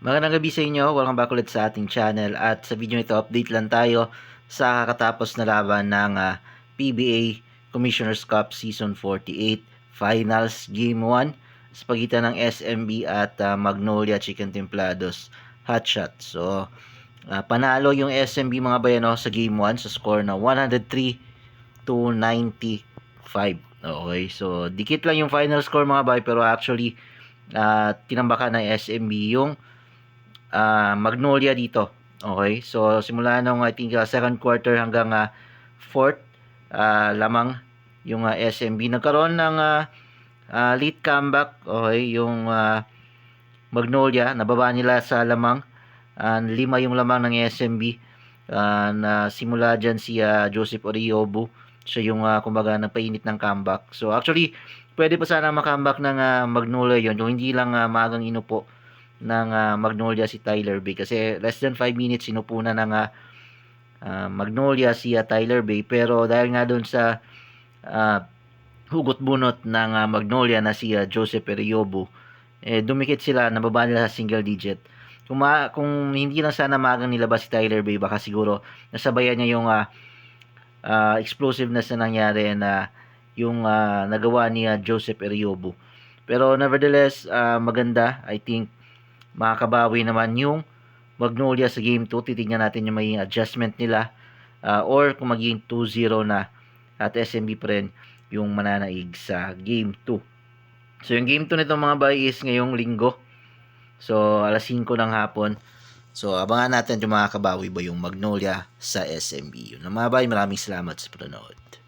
Magandang gabi sa inyo. Welcome back ulit sa ating channel. At sa video nito, update lang tayo sa kakatapos na laban ng ah, PBA Commissioner's Cup Season 48 Finals Game 1 sa pagitan ng SMB at ah, Magnolia Chicken Templados Hotshot. So, ah, panalo yung SMB mga bayano sa Game 1 sa score na 103 to 95. Okay, so dikit lang yung final score mga bay pero actually ah, tinambakan ng SMB yung ah, Magnolia dito. Okay? So, simula nung I think ah, second quarter hanggang ah, fourth ah, lamang yung ah, SMB. Nagkaroon ng ah, ah, late comeback. Okay? Yung ah, Magnolia. Nababa nila sa lamang. Ah, lima yung lamang ng SMB. Ah, na simula dyan si ah, Joseph Oriobu. Siya yung ah, kumbaga napainit ng comeback. So, actually, pwede pa sana makambak ng ah, Magnolia yon Yung hindi lang ah, maagang inupo ng ah, Magnolia si Tyler Bay. Kasi less than 5 minutes sinupunan ng ah, Magnolia si ah, Tyler Bay. Pero dahil nga doon sa ah, hugot bunot ng ah, Magnolia na si ah, Joseph Periobo eh dumikit sila nababa nila sa single digit. Kung, ma- kung hindi lang sana magang nilabas si Tyler Bay baka siguro nasabayan niya yung ah, ah, explosiveness na nangyari na yung ah, nagawa ni ah, Joseph Eriobo. Pero nevertheless ah, maganda I think makakabawi naman yung Magnolia sa game 2. Titingnan natin yung may adjustment nila ah, or kung magiging 2-0 na at SMB pa rin yung mananaig sa game 2. So yung game 2 nito mga bay is ngayong linggo. So alas 5 ng hapon. So abangan natin kung makakabawi ba yung Magnolia sa SMB. Yun mga bay, maraming salamat sa panonood.